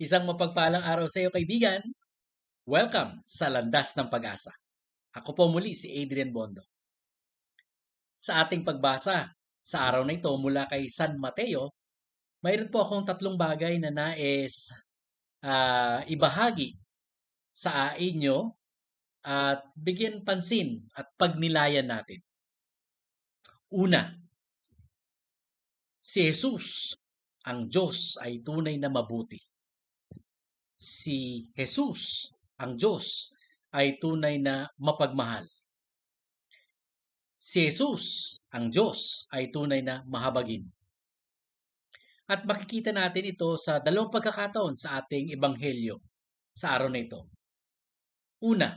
Isang mapagpalang araw sa iyo kaibigan. Welcome sa Landas ng Pag-asa. Ako po muli si Adrian Bondo. Sa ating pagbasa sa araw na ito mula kay San Mateo, mayroon po akong tatlong bagay na nais uh, ibahagi sa inyo at bigyan pansin at pagnilayan natin. Una, si Jesus, ang Diyos ay tunay na mabuti si Jesus, ang Diyos, ay tunay na mapagmahal. Si Jesus, ang Diyos, ay tunay na mahabagin. At makikita natin ito sa dalawang pagkakataon sa ating ebanghelyo sa araw na ito. Una,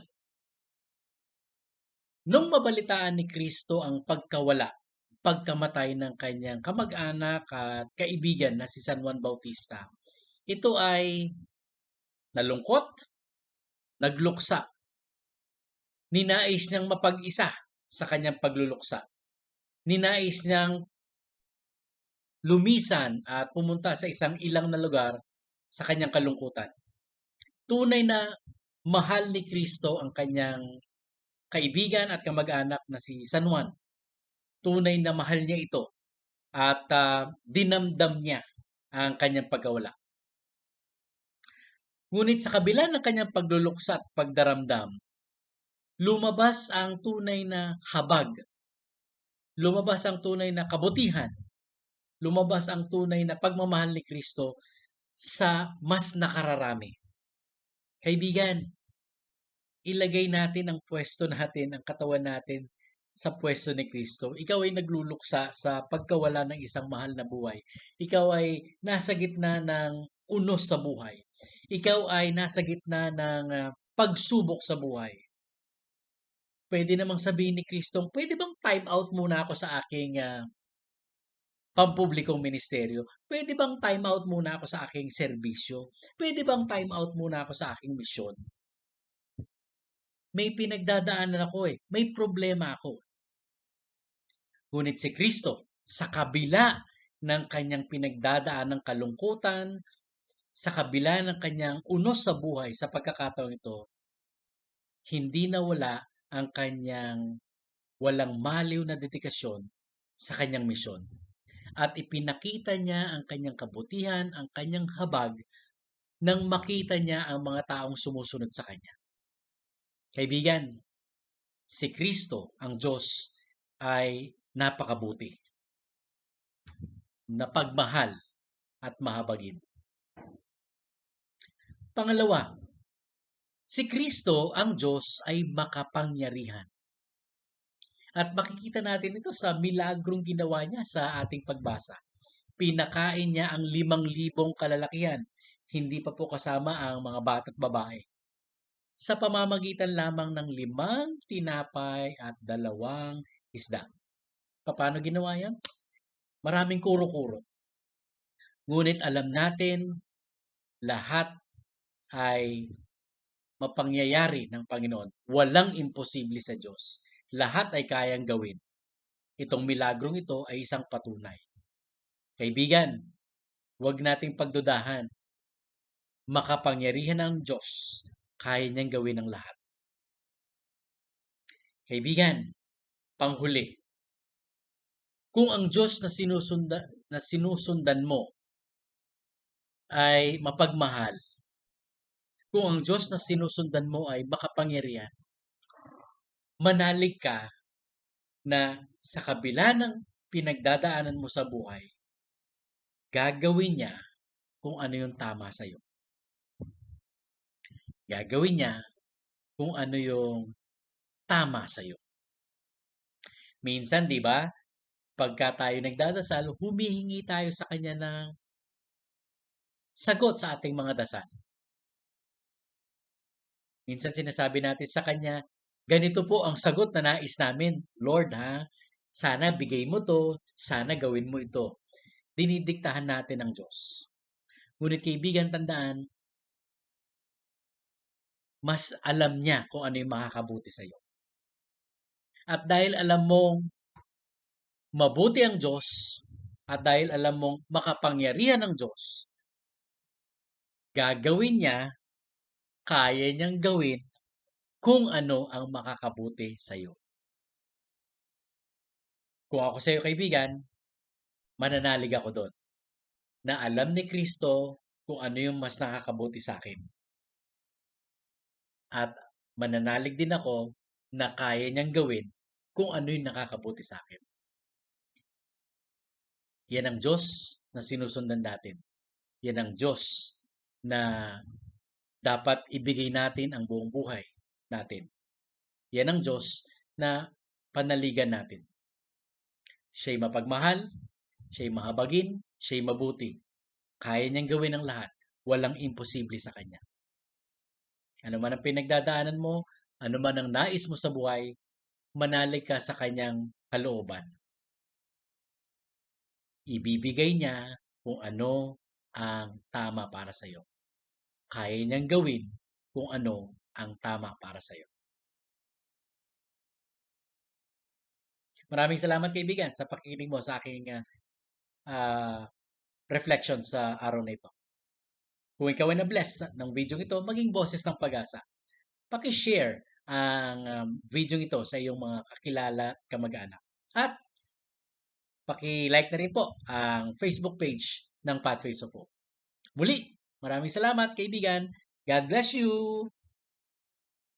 nung mabalitaan ni Kristo ang pagkawala, pagkamatay ng kanyang kamag-anak at kaibigan na si San Juan Bautista, ito ay nalungkot, nagluksa. Ninais niyang mapag-isa sa kanyang pagluluksa. Ninais niyang lumisan at pumunta sa isang ilang na lugar sa kanyang kalungkutan. Tunay na mahal ni Kristo ang kanyang kaibigan at kamag-anak na si San Juan. Tunay na mahal niya ito at uh, dinamdam niya ang kanyang pagkawala. Ngunit sa kabila ng kanyang pagluluksa at pagdaramdam, lumabas ang tunay na habag. Lumabas ang tunay na kabutihan. Lumabas ang tunay na pagmamahal ni Kristo sa mas nakararami. Kaibigan, ilagay natin ang pwesto natin, ang katawan natin sa pwesto ni Kristo. Ikaw ay nagluluksa sa pagkawala ng isang mahal na buhay. Ikaw ay nasa gitna ng unos sa buhay ikaw ay nasa gitna ng uh, pagsubok sa buhay. Pwede namang sabihin ni Kristong, pwede bang time out muna ako sa aking uh, pampublikong ministeryo? Pwede bang time out muna ako sa aking serbisyo? Pwede bang time out muna ako sa aking misyon? May pinagdadaanan ako eh. May problema ako. Ngunit si Kristo, sa kabila ng kanyang pinagdadaan ng kalungkutan, sa kabila ng kanyang unos sa buhay sa pagkakataong ito, hindi nawala ang kanyang walang maliw na dedikasyon sa kanyang misyon. At ipinakita niya ang kanyang kabutihan, ang kanyang habag, nang makita niya ang mga taong sumusunod sa kanya. Kaibigan, si Kristo, ang Diyos, ay napakabuti, napagmahal at mahabagin. Pangalawa, si Kristo, ang Diyos, ay makapangyarihan. At makikita natin ito sa milagrong ginawa niya sa ating pagbasa. Pinakain niya ang limang libong kalalakihan, hindi pa po kasama ang mga bata at babae. Sa pamamagitan lamang ng limang tinapay at dalawang isda. Paano ginawa yan? Maraming kuro-kuro. Ngunit alam natin, lahat ay mapangyayari ng Panginoon. Walang imposible sa Diyos. Lahat ay kayang gawin. Itong milagrong ito ay isang patunay. Kaibigan, huwag nating pagdudahan. Makapangyarihan ng Diyos. Kaya niyang gawin ang lahat. Kaibigan, panghuli. Kung ang Diyos na sinusundan, na sinusundan mo ay mapagmahal, kung ang Diyos na sinusundan mo ay makapangyarihan, manalig ka na sa kabila ng pinagdadaanan mo sa buhay, gagawin niya kung ano yung tama sa iyo. Gagawin niya kung ano yung tama sa iyo. Minsan, di ba, pagka tayo nagdadasal, humihingi tayo sa Kanya ng sagot sa ating mga dasal. Minsan sinasabi natin sa Kanya, ganito po ang sagot na nais namin. Lord ha, sana bigay mo to, sana gawin mo ito. Dinidiktahan natin ng Diyos. Ngunit kaibigan, tandaan, mas alam niya kung ano yung makakabuti sa iyo. At dahil alam mong mabuti ang Diyos, at dahil alam mong makapangyarihan ng Diyos, gagawin niya, kaya niyang gawin kung ano ang makakabuti sa'yo. Kung ako sa'yo kaibigan, mananalig ako do'n na alam ni Kristo kung ano yung mas nakakabuti sa akin. At mananalig din ako na kaya niyang gawin kung ano yung nakakabuti sa akin. Yan ang Diyos na sinusundan natin. Yan ang Diyos na dapat ibigay natin ang buong buhay natin. Yan ang Diyos na panaligan natin. Siya'y mapagmahal, siya'y mahabagin, siya'y mabuti. Kaya niyang gawin ang lahat. Walang imposible sa Kanya. Ano man ang pinagdadaanan mo, ano man ang nais mo sa buhay, manalig ka sa Kanyang kalooban. Ibibigay niya kung ano ang tama para sa iyo. Kaya niyang gawin kung ano ang tama para sa iyo. Maraming salamat kaibigan sa pakikinig mo sa aking uh, reflection sa araw na ito. Kung ikaw ay na-bless ng video ito, maging boses ng pag-asa. Paki-share ang um, video ito sa iyong mga kakilala kamag-anak. At paki-like na rin po ang Facebook page ng Pathways of Hope. Muli, maraming salamat kaibigan. God bless you!